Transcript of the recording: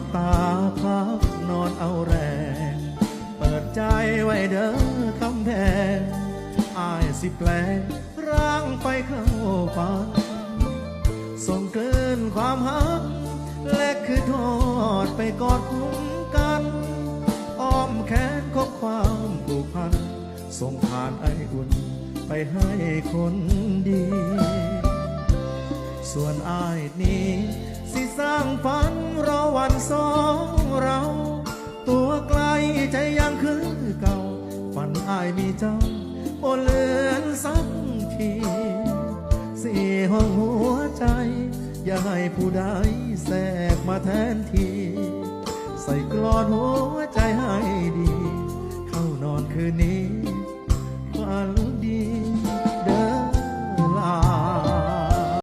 บตาพักนอนเอาแรง เปิดใจไว้เด้อคำแพงอายสิแปลงร่างไปเข้าปันส่งเกินความหัก และคือทอดไปกอดคุ้มกัน อ้อมแขนของความผูกพัน ส่งผ่านไออุ่นไปให้คนดี ส่วนอายนี้ นอายมีเจ้าบ่เลือนสักทีสี่ห้องหัวใจ อย่าให้ผู้ใดแทรกมาแทนทีใส่กลอนหัวใจให้ดี